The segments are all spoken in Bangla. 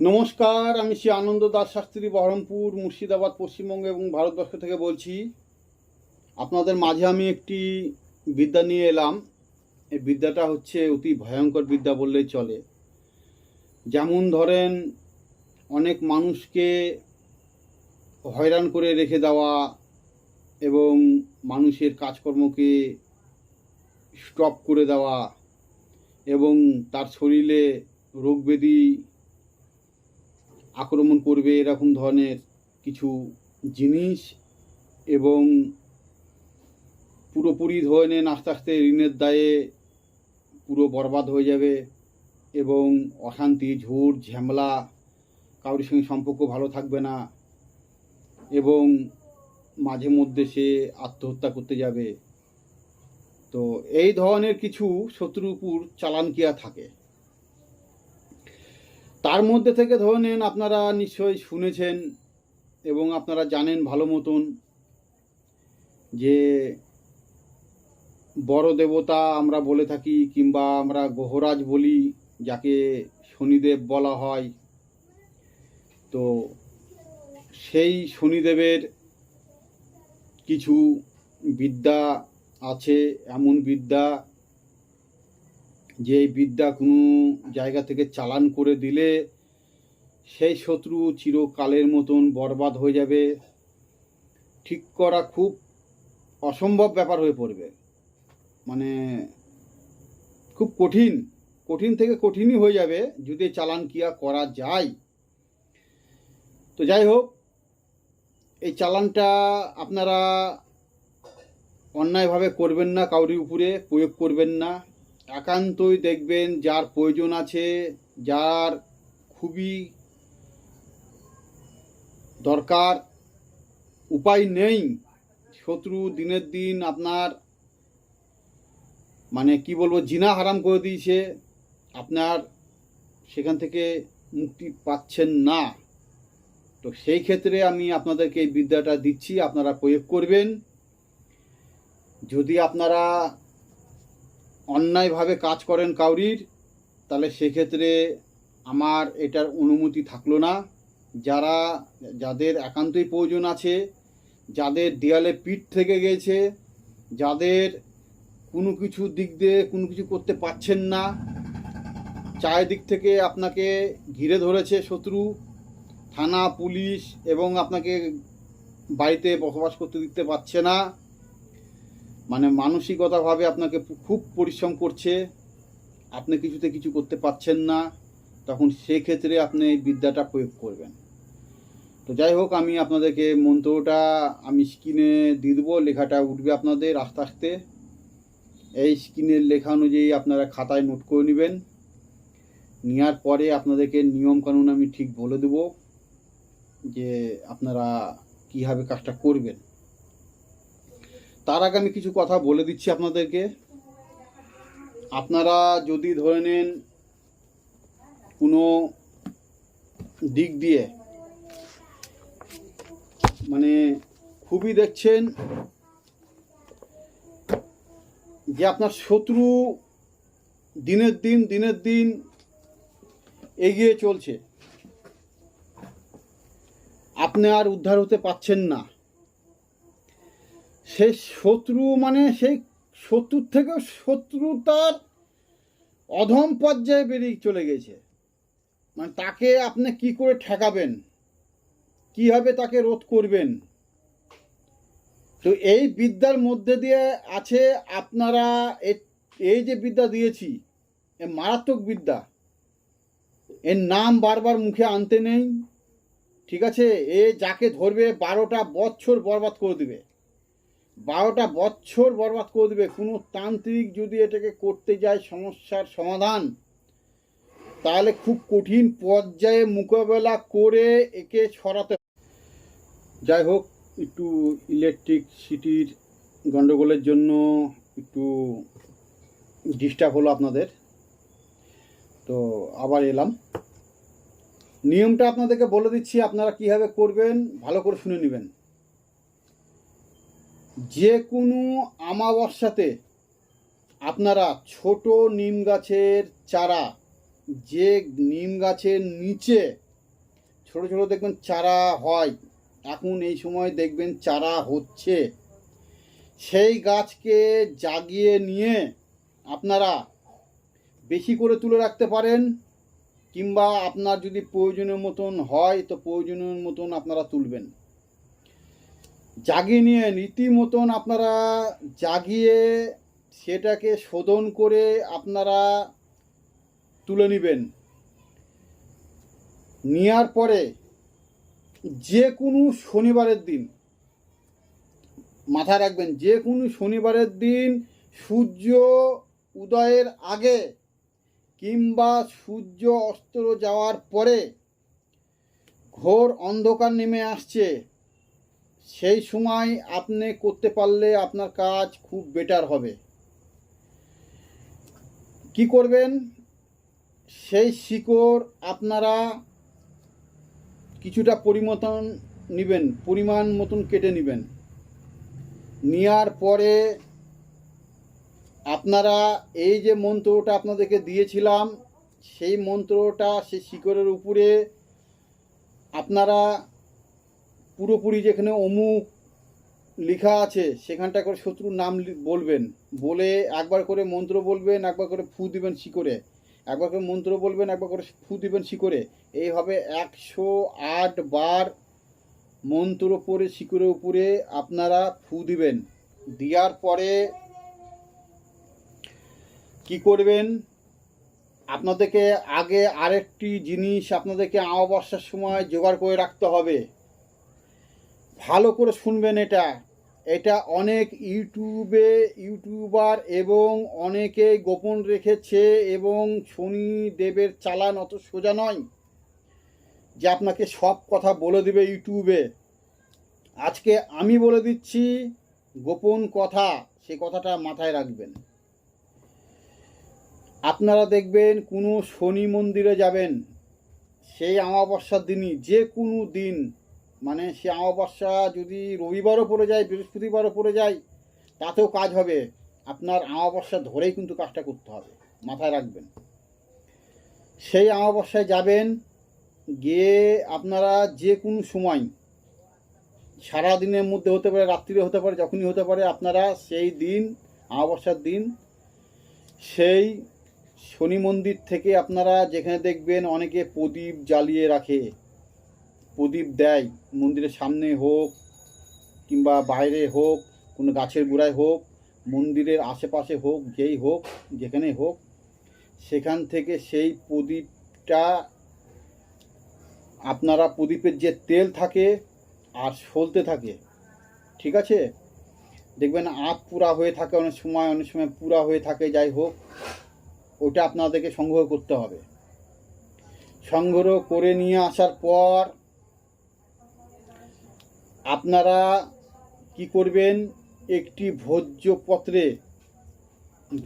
নমস্কার, আমি শ্রী আনন্দ দাস শাস্ত্রী, বহরমপুর, মুর্শিদাবাদ, পশ্চিমবঙ্গ এবং ভারতবর্ষ থেকে বলছি। আপনাদের মাঝে আমি একটি বিদ্যা নিয়ে এলাম। এই বিদ্যাটা হচ্ছে অতি ভয়ঙ্কর বিদ্যা বললেই চলে। যেমন ধরেন, অনেক মানুষকে হয়রান করে রেখে দেওয়া এবং মানুষের কাজকর্মকে স্টপ করে দেওয়া এবং তার শরীরে রোগ ব্যাধি আক্রমণ করবে এরকম ধরনের কিছু জিনিস এবং পুরোপুরি ধরনের আস্তে আস্তে ঋণের দায়ে পুরো বরবাদ হয়ে যাবে এবং অশান্তি ঝুট ঝামেলা, কারোর সঙ্গে সম্পর্ক ভালো থাকবে না এবং মাঝে মধ্যে সে আত্মহত্যা করতে যাবে। তো এই ধরনের কিছু শত্রুর উপর চালান কিয়া থাকে? তার মধ্যে থেকে ধরে নেন আপনারা নিশ্চয়ই শুনেছেন এবং আপনারা জানেন ভালো মতন যে বড় দেবতা আমরা বলে থাকি কিংবা আমরা গ্রহরাজ বলি, যাকে শনিদেব বলা হয়। তো সেই শনিদেবের কিছু বিদ্যা আছে, এমন বিদ্যা যে বিদ্যা কোনো জায়গা থেকে চালান করে দিলে সেই শত্রু চিরকালের মতন বরবাদ হয়ে যাবে। ঠিক করা খুব অসম্ভব ব্যাপার হয়ে পড়বে। মানে খুব কঠিন কঠিন থেকে কঠিনই হয়ে যাবে যদি চালান কিয়া করা যায়। তো যাই হোক, এই চালানটা আপনারা অন্যায়ভাবে করবেন না, কাউরির উপরে প্রয়োগ করবেন না। একান্তই দেখবেন যার প্রয়োজন আছে, যার খুবই দরকার, উপায় নেই। শত্রু দিনের দিন আপনার মানে কি বলব, জিনা হারাম করে দিয়েছে, আপনার সেখান থেকে মুক্তি পাচ্ছেন না। তো সেই ক্ষেত্রে আমি আপনাদেরকে এই বিদ্যাটা দিচ্ছি, আপনারা প্রয়োগ করবেন। যদি আপনারা অন্যায়ভাবে কাজ করেন কাউরির, তাহলে সেক্ষেত্রে আমার এটার অনুমতি থাকল না। যারা, যাদের একান্তই প্রয়োজন আছে, যাদের দেয়ালে পিঠ থেকে গেছে, যাদের কোনো কিছু দিক দিয়ে কোনো কিছু করতে পারছেন না, চারিদিক থেকে আপনাকে ঘিরে ধরেছে শত্রু, থানা, পুলিশ এবং আপনাকে বাড়িতে বসবাস করতে দিতে পারছে না। মানে মানসিকতাভাবে আপনাকে খুব পরিশ্রম করছে, আপনি কিছুতে কিছু করতে পারছেন না, তখন সেক্ষেত্রে আপনি এই বিদ্যাটা প্রয়োগ করবেন। তো যাই হোক, আমি আপনাদেরকে মন্ত্রটা, আমি স্ক্রিনে দিয়ে দেবো, লেখাটা উঠবে আপনাদের আস্তে আস্তে। এই স্ক্রিনের লেখা অনুযায়ী আপনারা খাতায় নোট করে নেবেন। নেওয়ার পরে আপনাদেরকে নিয়মকানুন আমি ঠিক বলে দেবো যে আপনারা কীভাবে কাজটা করবেন। তার আগে আমি কিছু কথা বলে দিচ্ছি আপনাদেরকে। আপনারা যদি ধরে নেন কোনো দিক দিয়ে মানে খুবই দেখছেন যে আপনার শত্রু দিনের দিন দিনের দিন এগিয়ে চলছে। আপনি আর উদ্ধার হতে পাচ্ছেন না। সেই শত্রু মানে সেই শত্রুর থেকে শত্রুতার অধম পর্যায়ে বেরিয়ে চলে গেছে। মানে তাকে আপনি কি করে ঠেকাবেন? কীভাবে তাকে রোধ করবেন? তো এই বিদ্যার মধ্যে দিয়ে আছে আপনারা এই যে বিদ্যা দিয়েছি, এ মারাত্মক বিদ্যা। এর নাম বারবার মুখে আনতে নেই। ঠিক আছে? এ যাকে ধরবে, বারোটা বছর বরবাদ করে দিবে। বারোটা বছর বরবাদ করে দেবে। কোনো তান্ত্রিক যদি এটাকে করতে যায় সমস্যার সমাধান, তাহলে খুব কঠিন পর্যায়ে মোকাবেলা করে একে ছড়াতে যাই হোক, একটু ইলেকট্রিকসিটির গণ্ডগোলের জন্য একটু ডিস্টার্ব হলো আপনাদের। তো আবার এলাম। নিয়মটা আপনাদেরকে বলে দিচ্ছি, আপনারা কীভাবে করবেন ভালো করে শুনে নেবেন। যে কোনো আমাবস্যাতে আপনারা ছোট নিম গাছের চারা, যে নিম গাছের নিচে ছোট ছোট দেখবেন চারা হয়, এখন এই সময় দেখবেন চারা হচ্ছে। সেই গাছকে জাগিয়ে নিয়ে আপনারা বেশি করে তুলে রাখতে পারেন, কিংবা আপনার যদি প্রয়োজনের মতন হয়, তো প্রয়োজনের মতন আপনারা তুলবেন। জাগিয়ে নিয়ে রীতিমতন আপনারা জাগিয়ে সেটাকে শোধন করে আপনারা তুলে নেবেন। নেওয়ার পরে যে কোনো শনিবারের দিন মাথায় রাখবেন, যে কোনো শনিবারের দিন সূর্য উদয়ের আগে কিংবা সূর্য অস্ত যাওয়ার পরে ঘোর অন্ধকার নেমে আসছে। সেই সময় আপনি করতে পারলে আপনার কাজ খুব বেটার হবে। কি করবেন? সেই শিকড় আপনারা কিছুটা পরিমতন নেবেন, পরিমাণ মতন কেটে নেবেন। নেওয়ার পরে আপনারা এই যে মন্ত্রটা আপনাদেরকে দিয়েছিলাম, সেই মন্ত্রটা, সেই শিকড়ের উপরে আপনারা পুরোপুরি যেখানে অমুক লেখা আছে সেখানটা করে শত্রুর নাম বলবেন। বলে একবার করে মন্ত্র বলবেন, একবার করে ফু দিবেন শিকড়ে। একবার করে মন্ত্র বলবেন, একবার করে ফু দিবেন শিকড়ে। এইভাবে একশো আট বার মন্ত্র পড়ে শিকড়ের উপরে আপনারা ফু দিবেন। দেওয়ার পরে কি করবেন? আপনাদেরকে আগে আরেকটি জিনিস আপনাদেরকে অমাবস্যার সময় জোগাড় করে রাখতে হবে। ভালো করে শুনবেন এটা। এটা অনেক ইউটিউবে, ইউটিউবার এবং অনেকে গোপন রেখেছে এবং শনি দেবের চালান অত সোজা নয় যে আপনাকে সব কথা বলে দেবে ইউটিউবে। আজকে আমি বলে দিচ্ছি, গোপন কথা, সে কথাটা মাথায় রাখবেন। আপনারা দেখবেন কোনো শনি মন্দিরে যাবেন, সেই অমাবস্যার দিনই, যে কোনো দিন মানে সে অমাবস্যা যদি রবিবারও পড়ে যায়, বৃহস্পতিবারও পড়ে যায়, তাতেও কাজ হবে। আপনার অমাবস্যা ধরেই কিন্তু কাজটা করতে হবে, মাথায় রাখবেন। সেই অমাবস্যায় যাবেন, গিয়ে আপনারা যে কোনো সময় সারা দিনের মধ্যে হতে পারে, রাত্রিরে হতে পারে, যখনই হতে পারে, আপনারা সেই দিন, অমাবস্যার দিন, সেই শনি মন্দির থেকে আপনারা যেখানে দেখবেন অনেকে প্রদীপ জ্বালিয়ে রাখে। প্রদীপ দেয়, মন্দিরের সামনে হোক কিংবা বাইরে হোক, কোনো গাছের গোড়ায় হোক, মন্দিরের আশেপাশে হোক, যেই হোক যেখানে হোক, সেখান থেকে সেই প্রদীপটা, আপনারা প্রদীপের যে তেল থাকে আর সলতে থাকে, ঠিক আছে? দেখবেন আখ পুরা হয়ে থাকে অনেক সময় অনেক সময় পুরা হয়ে থাকে, যাই হোক ওটা আপনাদেরকে সংগ্রহ করতে হবে। সংগ্রহ করে নিয়ে আসার পর আপনারা কি করবেন? একটি ভোজ্যপত্রে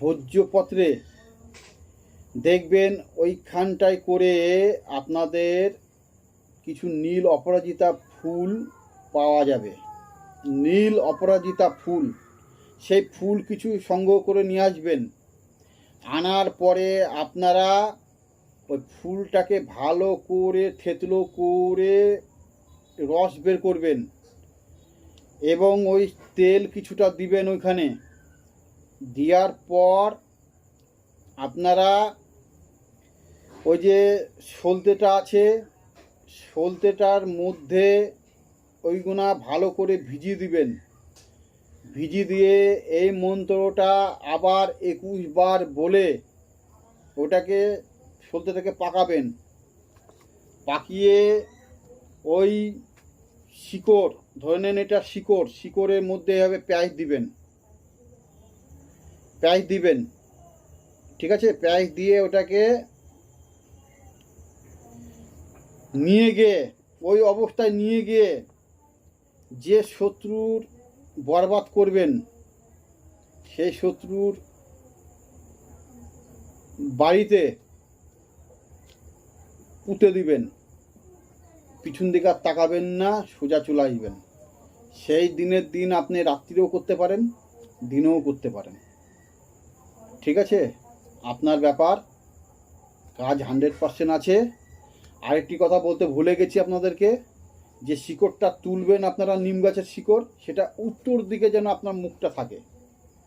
ভোজ্যপত্রে দেখবেন ওইখানটায় করে আপনাদের কিছু নীল অপরাজিতা ফুল পাওয়া যাবে। নীল অপরাজিতা ফুল। সেই ফুল কিছু সংগ্রহ করে নিয়ে আসবেন। আনার পরে আপনারা ওই ফুলটাকে ভালো করে থেতলো করে রস বের করবেন। এবং ওই তেল কিছুটা দিবেন ওইখানে। দেওয়ার পর আপনারা ওই যে সলতেটা আছে, সলতেটার মধ্যে ওইগুনা ভালো করে ভিজিয়ে দিবেন। ভিজি দিয়ে এই মন্ত্রটা আবার একুশ বার বলে ওটাকে সলতেটাকে পাকাবেন। পাকিয়ে ওই শিকড়, ধরে নেন এটা শিকড়, শিকড়ের মধ্যে এভাবে পেঁয়াজ দিবেন। পেঁয়াজ দিবেন। ঠিক আছে? পেঁয়াজ দিয়ে ওটাকে নিয়ে গিয়ে, ওই অবস্থায় নিয়ে গিয়ে যে শত্রুর বরবাদ করবেন, সেই শত্রুর বাড়িতে পুঁতে দিবেন। পিছন দিকে আর তাকাবেন না, সোজা চলে আসবেন। সেই দিনের দিন আপনি রাত্রিরেও করতে পারেন, দিনেও করতে পারেন। ঠিক আছে? আপনার ব্যাপার, কাজ হান্ড্রেড পার্সেন্ট আছে। আরেকটি কথা বলতে ভুলে গেছি আপনাদেরকে, যে শিকড়টা তুলবেন আপনারা নিম গাছের শিকড়, সেটা উত্তর দিকে যেন আপনার মুখটা থাকে।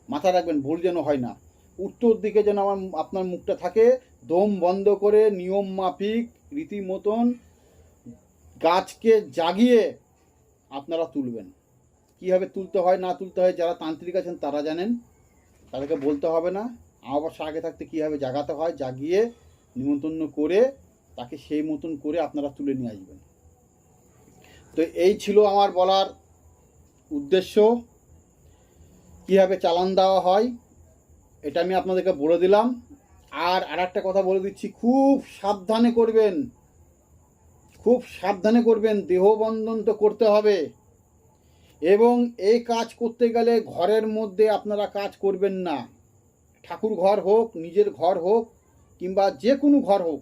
মাথায় রাখবেন, ভুল যেন হয় না। উত্তর দিকে যেন আমার, আপনার মুখটা থাকে, দম বন্ধ করে নিয়ম মাফিক, রীতিমতন গাছকে জাগিয়ে আপনারা তুলবেন। কীভাবে তুলতে হয়, না তুলতে হয়, যারা তান্ত্রিক আছেন তারা জানেন। তাদেরকে বলতে হবে না। অবশ্য আগে থাকতে কীভাবে জাগাতে হয়, জাগিয়ে নিমন্ত্রণ করে তাকে সেই মতন করে আপনারা তুলে নিয়ে আসবেন। তো এই ছিল আমার বলার উদ্দেশ্য। কীভাবে চালান দেওয়া হয়, এটা আমি আপনাদেরকে বলে দিলাম। আর আর একটা কথা বলে দিচ্ছি, খুব সাবধানে করবেন। খুব সাবধানে করবেন, দেহবন্ধন তো করতে হবে। এবং এই কাজ করতে গেলে ঘরের মধ্যে আপনারা কাজ করবেন না। ঠাকুর ঘর হোক, নিজের ঘর হোক, কিংবা যে কোনো ঘর হোক,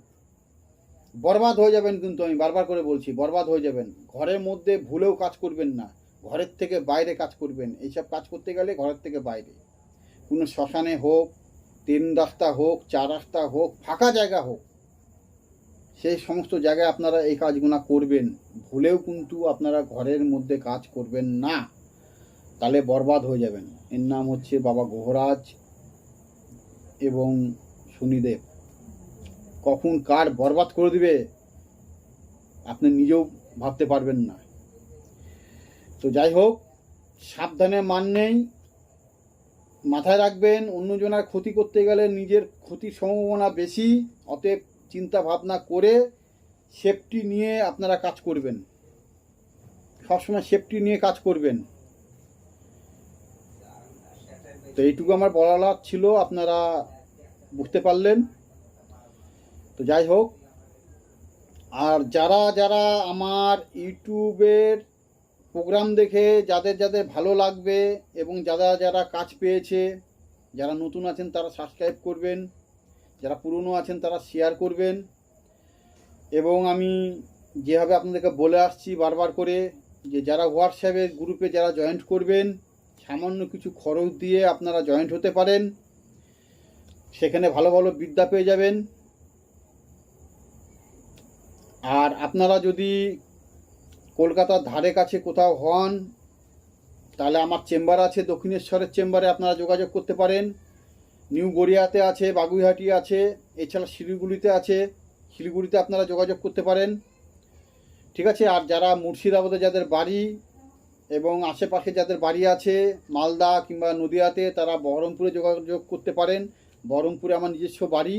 বরবাদ হয়ে যাবেন কিন্তু আমি বারবার করে বলছি, বরবাদ হয়ে যাবেন। ঘরের মধ্যে ভুলেও কাজ করবেন না। ঘরের থেকে বাইরে কাজ করবেন। এইসব কাজ করতে গেলে ঘরের থেকে বাইরে। কোনো শ্মশানে হোক, তিন রাস্তা হোক, চার রাস্তা হোক, ফাঁকা জায়গা হোক সেই সমস্ত জায়গায় আপনারা এই কাজগুলো করবেন। ভুলেও কিন্তু আপনারা ঘরের মধ্যে কাজ করবেন না। তাহলে বরবাদ হয়ে যাবেন। এর নাম হচ্ছে বাবা গোহরাজ এবং শনিদেব। কখন কার বরবাদ করে দিবে, আপনি নিজেও ভাবতে পারবেন না। তো যাই হোক, সাবধানে মান নেই। মাথায় রাখবেন, অন্যজনের ক্ষতি করতে গেলে নিজের ক্ষতির সম্ভাবনা বেশি। অতএব চিন্তা ভাবনা করে সেফটি নিয়ে আপনারা কাজ করবেন। সবসময় সেফটি নিয়ে কাজ করবেন। তো এইটুকু আমার বলার ছিল, আপনারা বুঝতে পারলেন। তো যাই হোক, আর যারা যারা আমার ইউটিউবের প্রোগ্রাম দেখে, যাদের যাদের ভালো লাগবে এবং যারা যারা কাজ পেয়েছে, যারা নতুন আছেন তারা সাবস্ক্রাইব করবেন। যারা পুরনো আছেন তারা শেয়ার করবেন। এবং আমি যেভাবে আপনাদেরকে বলে আসছি বারবার করে, যে যারা হোয়াটসঅ্যাপের গ্রুপে যারা জয়েন্ট করবেন, সামান্য কিছু খরচ দিয়ে আপনারা জয়েন্ট হতে পারেন। সেখানে ভালো ভালো বিদ্যা পেয়ে যাবেন। আর আপনারা যদি কলকাতার ধারে কাছে কোথাও হন, তাহলে আমার চেম্বার আছে, দক্ষিণেশ্বরের চেম্বারে আপনারা যোগাযোগ করতে পারেন। নিউ গড়িয়াতে আছে, বাগুইহাটি আছে, এছাড়া শিলিগুড়িতে আছে। শিলিগুড়িতে আপনারা যোগাযোগ করতে পারেন। ঠিক আছে, আর যারা মুর্শিদাবাদে যাদের বাড়ি এবং আশেপাশে যাদের বাড়ি আছে, মালদা কিংবা নদিয়াতে, তারা বহরমপুরে যোগাযোগ করতে পারেন। বহরমপুরে আমার নিজস্ব বাড়ি,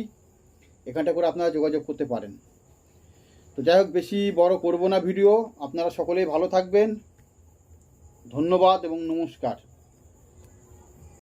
এখানটা করে আপনারা যোগাযোগ করতে পারেন। তো যাই হোক, বেশি বড় করব না ভিডিও। আপনারা সকলেই ভালো থাকবেন। ধন্যবাদ এবং নমস্কার।